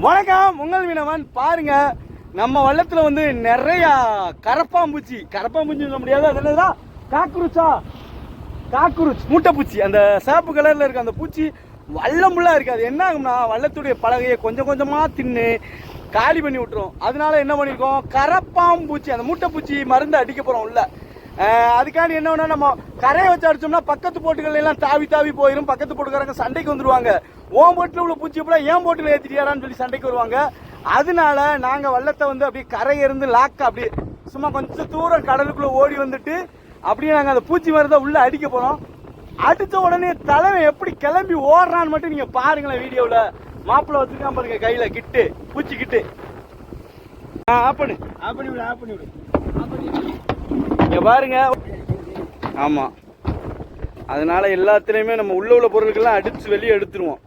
வணக்கம். உங்கள் மீனவன். பாருங்க நம்ம வள்ளத்துல வந்து நிறைய கரப்பாம்பூச்சி. கரப்பாம்பூச்சி சொல்ல முடியாது. அது என்னதுடா? காக்ரூச்சா காக்ரூச் மூட்டைப்பூச்சி. அந்த சிவப்பு கலர்ல இருக்க அந்த பூச்சி வல்லமுள்ளா இருக்காது. அது என்ன ஆகும்னா வள்ளத்துடைய பலகையை கொஞ்சம் கொஞ்சமா தின்னு காலி பண்ணி விட்டுரும். அதனால என்ன பண்ணிருக்கோம்? கரப்பாம்பூச்சி அந்த மூட்டைப்பூச்சி மருந்து அடிக்க போறோம் உள்ள. அஹ் அதுக்காண்டி என்ன பண்ணா நம்ம கரையை வச்சு அடிச்சோம்னா பக்கத்து போட்டுகள் எல்லாம் தாவி தாவி போயிடும் பக்கத்து போட்டுக்காரங்க சண்டைக்கு வந்துருவாங்க. ஓம் போட்டுல உள்ள பூச்சி கூட ஏன் போட்டுல ஏத்திட்டியாரான்னு சொல்லி சண்டைக்கு வருவாங்க. அதனால நாங்க வள்ளத்தை வந்து அப்படியே கரையை இருந்து லாக்க அப்படியே சும்மா கொஞ்சம் தூரம் கடலுக்குள்ள ஓடி வந்துட்டு அப்படியே நாங்க அந்த பூச்சி மருந்தை உள்ள அடிக்க போறோம். அடிச்ச உடனே தலைவன் எப்படி கிளம்பி ஓடுறான்னு மட்டும் நீங்க பாருங்களேன் வீடியோல மாப்பிள்ள வச்சிருக்கான் பாருங்க கையில கிட்டு பூச்சி கிட்டு. ஆஃப் பண்ணு. ஆஃப் பண்ணி விடு ஆஃப் பண்ணி விடு. இங்க பாருங்க. ஆமா. அதனால எல்லாத்துலயுமே நம்ம உள்ள உள்ள பொருட்கள்லாம் அடிச்சு வெளியே எடுத்துருவோம்.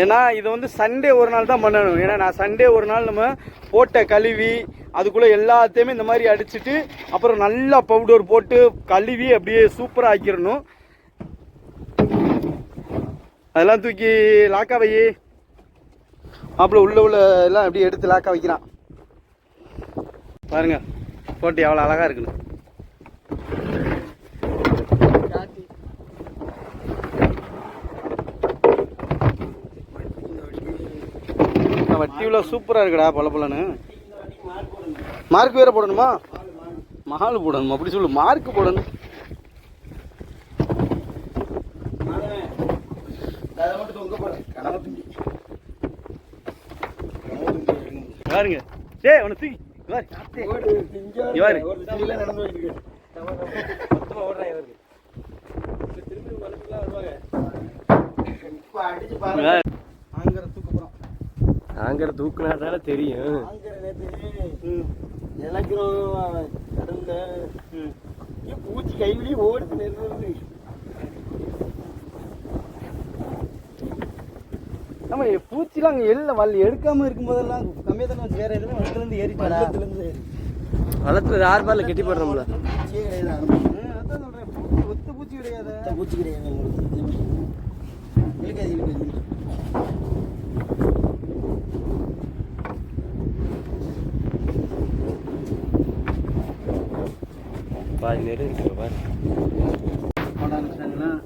ஏன்னா இது வந்து சண்டே ஒரு நாள் தான் பண்ணணும். ஏன்னா நான் சண்டே ஒரு நாள் நம்ம போட்ட கழுவி அதுக்குள்ளே எல்லாத்தையுமே இந்த மாதிரி அடிச்சுட்டு அப்புறம் நல்லா பவுடர் போட்டு கழுவி அப்படியே சூப்பராக ஆக்கிடணும் அதெல்லாம் தூக்கி லாக்கா வை. அப்புறம் உள்ள உள்ள எல்லாம் அப்படியே எடுத்து லாக்கா வைக்கிறான். பாருங்க போட்டு எவ்வளோ அழகாக இருக்குன்னு. வட்டியுள்ள சூப்பரா இருக்குடா பல பலன்னு மார்க் வேற போடணுமா? மாலு போடணும்? அப்படி சொல்லு. மார்க் போடணும். பாருங்க டேய் உன தூக்கி. பாரு. நடந்து போயிட்டு இருக்கு மொத்தமா ஓடுறான் இவருக்கு. திரும்பி வளர்த்துலாம் வருவாங்க இப்போ அடிச்சு இங்க பாருங்க பாரு. ஆங்கரை தூக்க போறோம் ஆங்கிற தூக்குனாதானே தெரியும். ஆங்கிற நேத்து இலக்கிறோம் கடல்ல பூச்சி கைவிலேயே ஓடுது நிறுத்துறது ஆமா பூச்சிலாம் அங்க எல்ல வல் எடுக்காம இருக்கும் போதெல்லாம் கம்மியா தானே வேற எதுவும் வளத்துல இருந்து ஏறிட்டாடா பள்ளத்துலேருந்து வளர்த்து ஆறு பால்ல கெட்டி போடுறோம்ல. பூச்சியே கிடையாது ம், அதான் சொல்றேன். ஒத்த பூச்சி கிடையாது? பூச்சி கிடையாது உங்களுக்கு. இழுக்காது இழுக்காது பாதி நேரம் இருக்கு பாரு.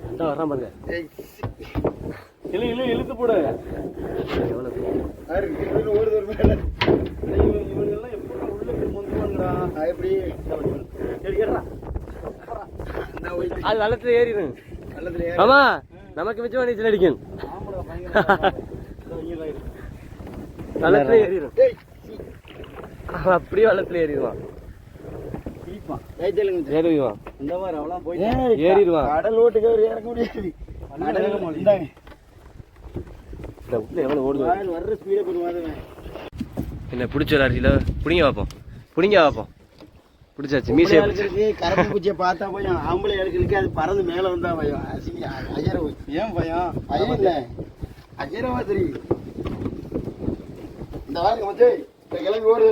அந்த வர்றான் பாருங்க. இழு இழு இழுத்து போடு. மேல. இவங்கெல்லாம் எப்படி உள்ள ஆ, எப்படி? இந்த அது வளர்த்து ஏறிடும் ஆமா நமக்கு மிச்சம் நீச்சல் அடிக்கும் வளர்த்துல ஏறிடும் அப்படியே வளர்த்துல ஏறிடுவான். ஏறிடுவான். இந்த மாதிரி அவெல்லாம் போய் ஏறிடுவான். கடல் ஓட்டுக்கு அவர் இறக்க முடியாது. இந்த உள்ள எவ்வளவு ஓடுது? வர்ற ஸ்பீடை போடுவாங்க என்ன பிடிச்ச ஒரு அரிசியில? புடிங்க பார்ப்போம் புடிங்க பார்ப்போம் பிடிச்சாச்சு மீசையை பிடிச்சி. கரப்பு பூச்சியை பார்த்தா பயம். ஆம்பளை ஆளுகளுக்கு அது பறந்து மேல வந்தா பயம். அஜர ஏன் பயம்? பயம் இல்ல. அஜரவா தெரியும் இந்த வாங்க மச்சே கிளம்பி ஓடுது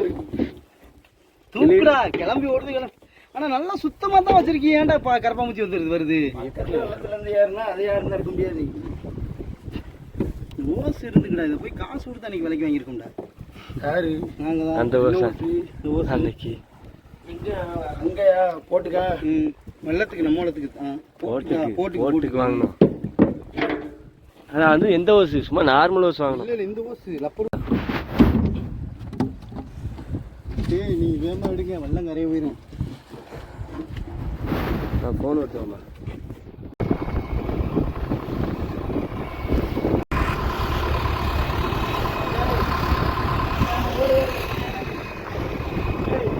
கிளம்பி ஓடுது கிளம்பி ஆனா நல்லா சுத்தமா தான் வச்சிருக்கீங்க. ஏன்டா பா கரப்பாம்பூச்சி வந்துருது வருது? வெள்ளத்துல இருந்து ஏறினா அதே யாருந்தா இருக்க முடியாது ஓஸ் இருந்துக்கடா இதை போய் காசு கொடுத்து அன்னைக்கு விலைக்கு வாங்கியிருக்கோம்டா. யாரு? நாங்க தான். அந்த ஓசை. இந்த ஓசு. அன்னைக்கு. இங்க அங்கயா? போட்டுக்கா? ம், வெள்ளத்துக்கு நம்ம வெள்ளத்துக்கு போட்டுக்கு ஓட்டுக்கு வாங்கணும். அதான் வந்து எந்த ஓசு? சும்மா நார்மல் ஓசு வாங்கணும். இல்ல இந்த ஓசு லப்பர். டேய் நீ வேகமா எடுங்க வெள்ளம் கரைய போயிடும் நான் ஃபோன்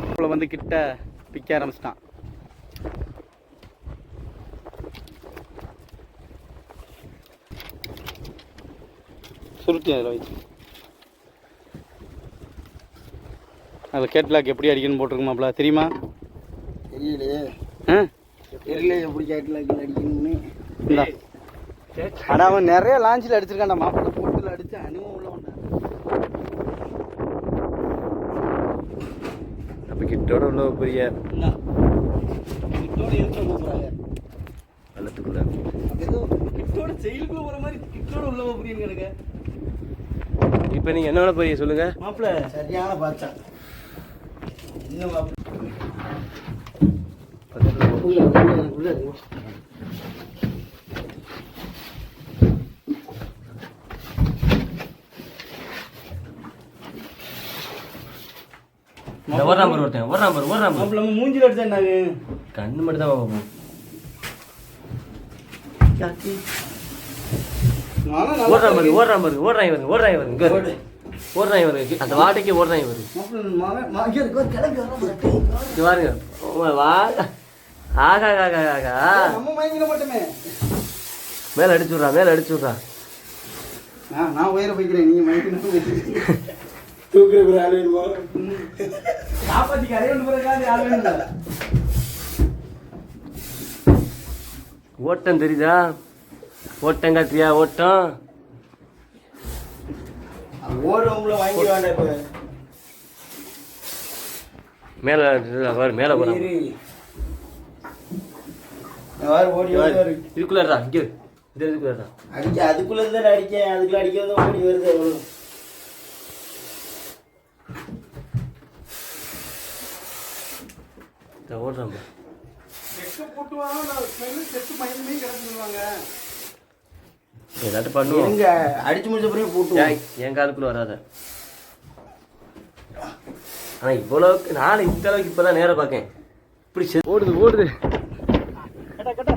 இவ்வளோ வந்து கிட்ட பிக்க ஆரம்பிச்சிட்டான். சுருட்டி அதில் வச்சு. அதில் கேட்லாக் எப்படி அடிக்கணும்னு போட்டிருக்குமாப்ல தெரியுமா? தெரியலையே. தெரியல எப்படி கேட்கல அடிக்கணும்னு. ஆனால் அவன் நிறைய லாஞ்சில் அடிச்சிருக்கான்டா மாப்பிள்ளை போட்டில் அடிச்சு அனுபவம் உள்ளவன்டா அப்போ கிட்டோட உள்ள பெரிய. கிட்டோட எதுக்குள்ள கூப்பிடுறாங்க வெள்ளத்துக்குள்ள. ஏதோ கிட்டோட செயலுக்குள்ள போற மாதிரி கிட்டோட உள்ள போறீங்க எனக்கு இப்போ நீங்கள் என்ன பண்ண போறீங்க சொல்லுங்க. மாப்பிள்ள. சரியான பாச்சா இன்னும் மாப்பிள்ளை. உள்ள, உள்ள, உள்ள, உள்ள. இந்த ஒரு நம்பர் ஒருத்தன் ஒரு நம்பர் ஒரு நம்பர் மாப்பிள்ள நம்ம மூஞ்சில அடிச்சா என்ன? கண்ணு மட்டும் தான் பார்ப்போம். ஓடுறான் பாருங்க ஓடுறான் பாருங்க ஓடுறாங்க பாருங்க இங்க பாருங்க. ஓடுறாங்க பாருங்க அந்த வாட்டைக்கு ஓடுறாங்க பாருங்க மாப்பிள்ளை, மகன், மகன் இருக்கு, ஒரு கிழங்கு வர மாட்டேன். இங்க பாருங்க. வா ஆகா ஆகா ஆகா நம்ம மயங்கிட மாட்டோமே. மேல அடிச்சு விட்றா மேல அடிச்சு விட்றா. நான் உயர போய்க்கிறேன் நீங்க மயக்கணும் தூக்குற ஒரு ஆள் வேணுமா? காப்பாத்தி கரையோண்டு போறதுக்காக ஆள் வேணும்ல. ஓட்டம் தெரியுதா? ஓட்டம் காத்தியா ஓட்டம்? ஓடுறவங்கள வாங்கி வேண்டாம் இப்ப. மேல மேல போறான். வாரு, ஓடி ஓடி வாரு. இதுக்குள்ளா இங்க. இரு. இந்த இதுக்குள்ளா அடிக்க அதுக்குள்ள இருந்து அடிக்க? அதுக்குள்ள அடிக்க வந்து ஓடி வருது அவ்வளவு இந்த ஓடுறான். ஏதாட்டும் பண்ணுவோம். இருங்க அடிச்சு முடிச்ச பிறகு போட்டு என் காலுக்குள்ள வராத. ஆனா இவ்வளவுக்கு நான் இந்த அளவுக்கு இப்பதான் நேரம் பார்க்கேன். இப்படி ஓடுது ஓடுது கேட்டா, கேட்டா.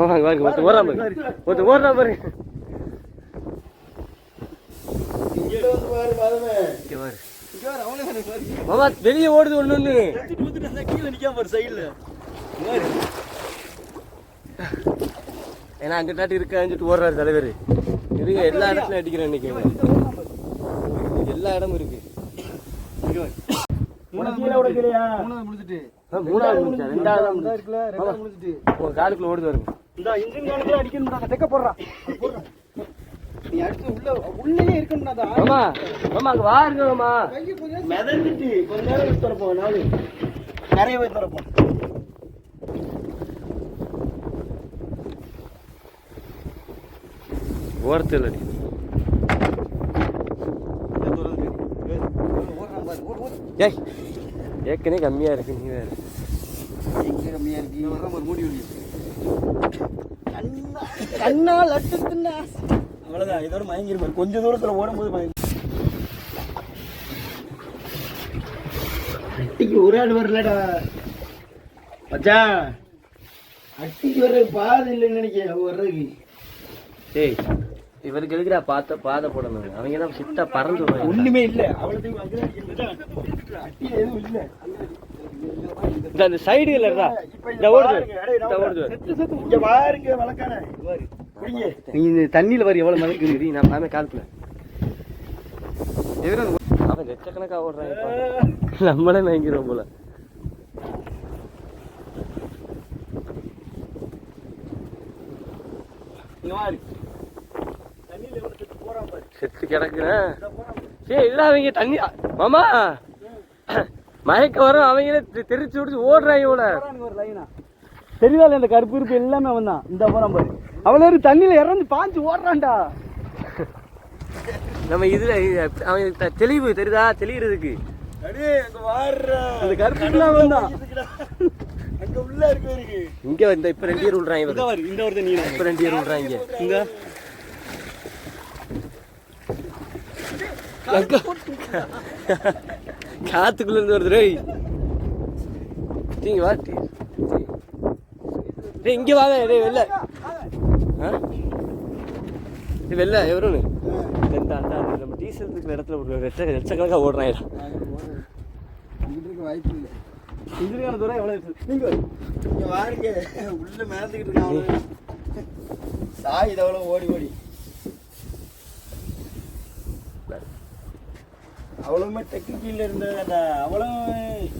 வாங்க வாங்க ஒருத்தன் ஓடுறான் பாரு. ஒருத்தன் ஓடுறான் பாரு. மாமா வெளியே ஓடுது ஒண்ணு ஒண்ணு. கீழே நிக்காம பாரு சைடுல ஏன்னா அங்கிட்டாட்டி இருக்கான்னு சொல்லிட்டு ஓடுறாரு தலைவர். இருங்க எல்லா இடத்துலயும் அடிக்கிறேன் இன்னைக்கு எல்லா இடமும் இருக்கு. மூணாவது முடிச்சிட்டு மூணாவது முடிச்சா ரெண்டாவது முடிச்சிட்டு உன் காலுக்குள்ள ஓடுது வருங்க இந்த இன்ஜின் காலத்துல அடிக்கணும் செக்க போடுறா நீ அடுத்து உள்ள உள்ளே இருக்கணும்டா மாமா மாமா அங்க வாருங்க மாமா. மிதந்துட்டு கொஞ்ச நேரம் நாலு. நிறைய போய் திறப்போம் ஓரத்தில் அடி ஏய் ஏற்கனவே கம்மியா இருக்கு நீ வேற. எங்க கம்மியா இருக்கு? மூடி விடு கண்ணா கண்ணா லட்டு தின்னா அவ்வளவுதான். இதோட மயங்கிருப்பாரு கொஞ்ச தூரத்துல ஓடும்போது மயங்கி அட்டிக்கு ஒரு ஆள் வரலடா. மச்சான் அட்டிக்கு வர்ற பாதை இல்லைன்னு நினைக்கிறேன். வர்றதுக்கு. டேய் இவருக்கு எதுக்குடா பாத்த பாதை போடணும்? அவங்க தான் சிட்டா பறந்து ஒண்ணுமே இல்ல. வந்து அட்டி எதுவும் இல்ல. இந்த அந்த சைடு இல்லடா இந்த ஓடுது. இந்த ஓடுது. இங்க பாருங்க குடிங்க நீ இந்த தண்ணியில வர எவ்வளவு மதிக்கு சரி நான் பாமே கால்குல அவன் லட்சக்கணக்கா ஓடுறான் இப்ப. நம்மளே மயங்கிறோம் போல. செத்து கிடக்குறேன். சரி இல்ல அவங்க தண்ணி மாமா! மயக்க வரும் அவங்களே தெரிச்சு விடுச்சு ஓடுறாங்க இவ்வளோ போறானுங்க ஒரு லைனா தெரியுதா இந்த கருப்பு இருப்பு எல்லாமே அவன் தான். இந்த போறான் பாரு. அவ்வளோ ஒரு தண்ணியில இறந்து பாஞ்சு ஓடுறான்டா. நம்ம இதுல இது- அவன் தெளிவு தெரியுதா? தெளிகிறதுக்கு அடே அங்க வாடுற. அந்த கருப்பு இருப்பு அவன் தான். அங்க உள்ள இருக்கு இருக்கு இங்க இந்த இப்ப ரெண்டு பேர் விடுறாங்க இந்த நீ இப்ப ரெண்டு பேர் விடுறாங்க இந்த காத்துக்குள்ள இருந்து வருது டேய். நீங்க வா டேய். இங்க வாங்க டேய் வெளில. ஆ? டேய் வெளில எவருன்னு? இந்த அந்த நம்ம டீசல் இருக்கிற இடத்துல ஒரு லட்ச லட்சக்கணக்காக ஓடுறாங்க அங்கிட்டு இருக்க வாய்ப்பு இல்ல. இன்ஜினியான தூரம் எவ்வளோ நீங்க வாருங்க. உள்ள மேந்துக்கிட்டு இருக்கான் சாய் இதவளோ ஓடி ஓடி. அவ்வளவுமே டெக்னிக்கல் இருந்தது அந்த அவ்வளோ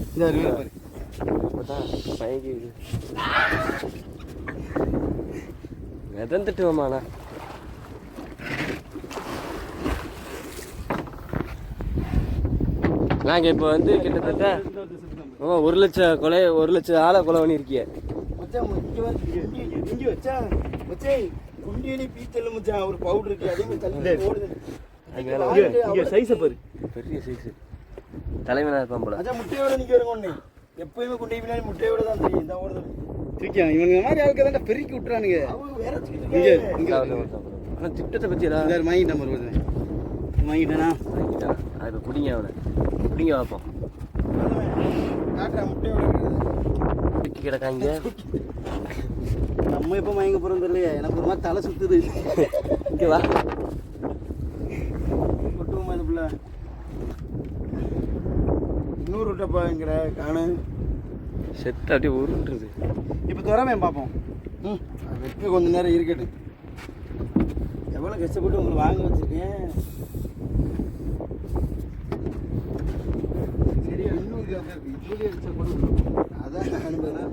இந்த இருக்கு. பாரு இப்பதான் மயங்கி இது. மிதந்துட்டு வாமாண்ணா நாங்க இப்போ வந்து கிட்டத்தட்ட ஆமா, ஒரு லட்சம் கொலை ஒரு லட்சம் ஆளை கொலை பண்ணியிருக்கிய இங்க வச்சா உள்ள உண்மையிலே பீத்தல் மச்சான் ஒரு பவுடர் இருக்கு. அதே மாதிரி தள்ளி ஓடுது சைஸை பாரு. பெரிய சைஸ் தலைவனா இருப்பான் போல. அதான் முட்டையோட வருங்க ஒண்ணு எப்பயுமே கொண்டு பின்னாடி முட்டையோட தான் தெரியும். இந்த ஓடுது தூக்கியா இவங்க மாதிரி ஆளுக்கு தானே பெருக்கி விட்டுறானுங்க. வேற இங்க இங்க. ஆனா திட்டத்தை பத்தி எல்லாம் இந்த வாங்கிட்ட நம்பர் வருது வாங்கிட்டேனா? வாங்கிட்டான்? அது இப்போ பிடிங்க அவனை. பிடிங்க பார்ப்போம் முட்டையோட கிடக்காங்க. நம்ம எப்போ வாங்க போகிறோம் தெரியலையே. எனக்கு ஒரு மாதிரி தலை சுத்துது. இங்கே வா. இன்னொரு டப்பாங்கிற காணு. செத்து அப்படியே உருண்டுருது. இப்போ துறமே பார்ப்போம் ம் வைக்க கொஞ்ச நேரம் இருக்கட்டும். எவ்வளோ கஷ்டப்பட்டு உங்களை வாங்க வச்சிருக்கேன். கூட விட்டுரும். அதான் அனுபவம்.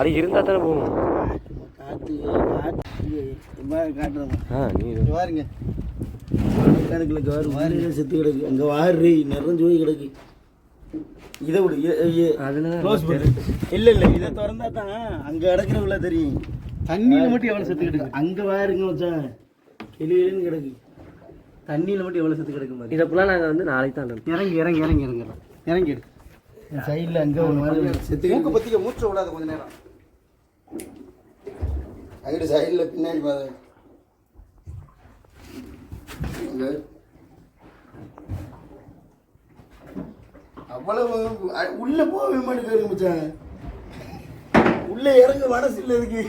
அது இருந்தால் தானே காட்டு காட்டு இம்மா காட்டுறோம் ஆ நீ பாருங்க கணக்கில் கவர் வாரியில செத்து கிடக்கு அங்கே வாரி நிறைஞ்சு போய் கிடக்கு. இதை விடு இல்லை இல்லை இதை திறந்தா தான் அங்கே கிடக்குறவுல தெரியும். தண்ணியில் மட்டும் எவ்வளோ செத்து கிடக்கு அங்கே வாருங்க மச்சான். கிளியிலன்னு கிடக்கு. தண்ணியில் மட்டும் எவ்வளோ செத்து கிடக்கு மாதிரி இதை ஃபுல்லாக நாங்கள் வந்து நாளைக்கு தான். இறங்கி இறங்கி இறங்கி இறங்குறோம் இறங்கி. சைடில் அங்கே ஒரு மாதிரி செத்து மூக்கு பற்றிக்க மூச்சு விடாத கொஞ்ச நேரம். சைடில் பின்னாடி அங்க. அவ்வளவு உள்ள போகவே மாட்டேங்க மச்சான். உள்ள இறங்க மனசு இல்லை இதுக்கு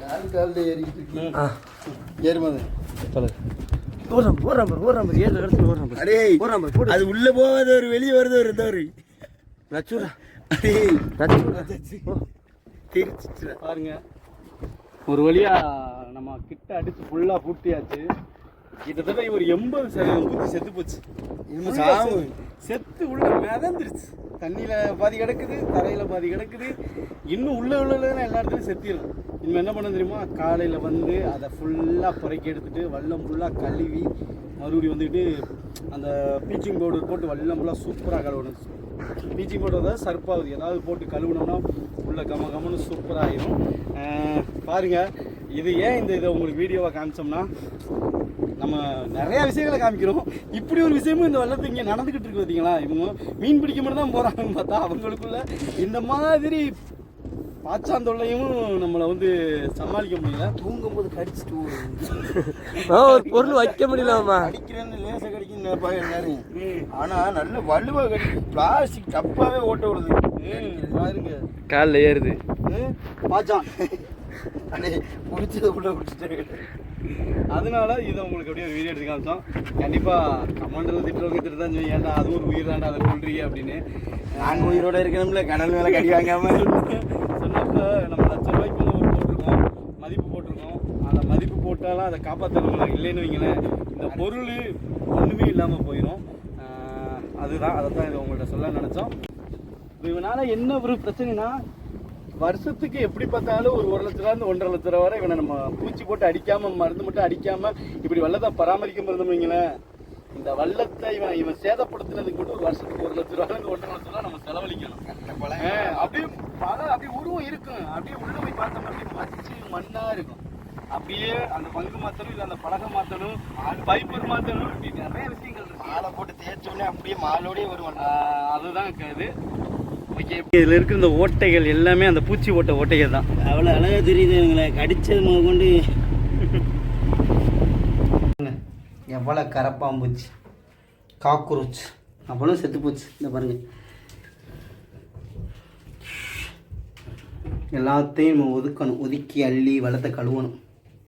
கால் காலில் ஏறிக்கிட்டு இருக்கு. ஆ. ஏறுமாது சொல்லு ஓடுறான் ஓடுறான் பாரு ஓடுறான் பாரு ஏழு இடத்துல ஓடுறான் பாரு அடே ஓடுறான் பாரு போடு. அது உள்ள போகாத ஒரு வெளியே வருது ஒரு தவறு நச்சூரா அடே நச்சூரா ஓ தெரிச்சிட்டு பாருங்க. ஒரு வழியா நம்ம கிட்ட அடிச்சு ஃபுல்லா பூட்டியாச்சு. கிட்டத்தட்ட ஒரு எண்பது சதவீதம் பூச்சி செத்து போச்சு. இன்னும் சாவு செத்து உள்ள மிதந்துருச்சு. தண்ணியில பாதி கிடக்குது தரையில பாதி கிடக்குது. இன்னும் உள்ள உள்ள எல்லா இடத்துலையும் செத்திடும் இனிமே என்ன பண்ண தெரியுமா? காலையில வந்து அதை ஃபுல்லா புறக்கி எடுத்துட்டு வல்லம் ஃபுல்லா கழுவி மறுபடியும் வந்துட்டு அந்த பீச்சிங் பவுடர் போட்டு வல்லம் ஃபுல்லாக சூப்பராக கழுவணும். பீச்சிங் பவுடர் தான் சர்ப்பாகுது. ஏதாவது போட்டு கழுவுனோம்னா உள்ள கம கமன்னு சூப்பராக ஆயிரும் அஹ் பாருங்க இது ஏன் இந்த இதை உங்களுக்கு வீடியோவாக காமிச்சோம்னா நம்ம நிறைய விஷயங்களை காமிக்கிறோம். இப்படி ஒரு விஷயமும் இந்த வெள்ளத்து இங்கே நடந்துக்கிட்டு இருக்கு பார்த்தீங்களா இவங்க மீன் பிடிக்க மட்டும் தான் போகிறாங்கன்னு பார்த்தா அவங்களுக்குள்ள இந்த மாதிரி பாச்சாந்தொல்லையும் நம்மளை வந்து சமாளிக்க முடியல. தூங்கும் போது கடிச்சிட்டு ஒரு பொருள் வைக்க முடியலம்மா கடிக்கிறேன்னு லேசா கடிக்கும் நினைப்பா எல்லாரும். ஆனா நல்ல வலுவா கடிக்கும் பிளாஸ்டிக் டப்பாவே ஓட்ட விடுது. பாருங்க. காலில் ஏறுது. ம், பாச்சான். பிடிச்சத உள்ள பிடிச்சிட்டு அதனால இதை உங்களுக்கு அப்படியே வீடியோ எடுத்து காமிச்சோம். கண்டிப்பாக கமாண்டரில் திட்டுறவங்க திட்டு தான் ஏன்டா அதுவும் ஒரு உயிர் தாண்டா அதை கொள்றீங்க அப்படின்னு. நாங்க உயிரோட இருக்கணும்ல கடல் மேல கடி வாங்காம சொன்னப்ப நம்ம லட்ச ரூபாய்க்கு ஒரு போட்டிருக்கோம் மதிப்பு போட்டிருக்கோம். அந்த மதிப்பு போட்டாலும் அதை காப்பாற்றணும்ல இல்லைன்னு வைங்களேன். இந்த பொருள் ஒன்றுமே இல்லாமல் போயிடும் அதுதான் அதை தான் இதை உங்கள்கிட்ட சொல்ல நினச்சோம். இவனால என்ன ஒரு பிரச்சனைனா வருஷத்துக்கு எப்படி பார்த்தாலும் ஒரு ஒரு லட்ச ரூபா இருந்து ஒன்றரை லட்ச ரூபா வரை இவனை நம்ம பூச்சி போட்டு அடிக்காம மருந்து மட்டும் அடிக்காம இப்படி வெள்ளத்தை பராமரிக்க இருந்தோம் வைங்களேன் இந்த வள்ளத்தை இவன் இவன் சேதப்படுத்தினதுக்கு மட்டும் ஒரு வருஷத்துக்கு ஒரு லட்ச ரூபா இருந்து ஒன்றரை லட்ச ரூபா நம்ம செலவழிக்கணும். அப்படியே பல அப்படியே உருவம் இருக்கும். அப்படியே உள்ள போய் பார்த்தோம் அப்படியே மச்சு மண்ணா இருக்கும். அப்படியே அந்த பங்கு மாத்தணும் இல்லை அந்த பலகை மாத்தணும் பைப்பர் மாத்தணும் இப்படி நிறைய விஷயங்கள் இருக்கு. மாலை போட்டு தேய்ச்ச உடனே அப்படியே மாலோடய வருவான். அதுதான் இது. ஓகே இதில் இருக்கிற இந்த ஓட்டைகள் எல்லாமே அந்த பூச்சி ஓட்டை ஓட்டைகள் தான். அவ்வளோ அழகாக தெரியுது இவங்களை. கடிச்சது முத கொண்டு. எவ்வளோ கரப்பாம்பூச்சி. காக்ரோச். அவ்வளோ செத்து போச்சு. இந்த பாருங்க. எல்லாத்தையும் நம்ம ஒதுக்கணும். ஒதுக்கி அள்ளி வளத்தை கழுவணும்.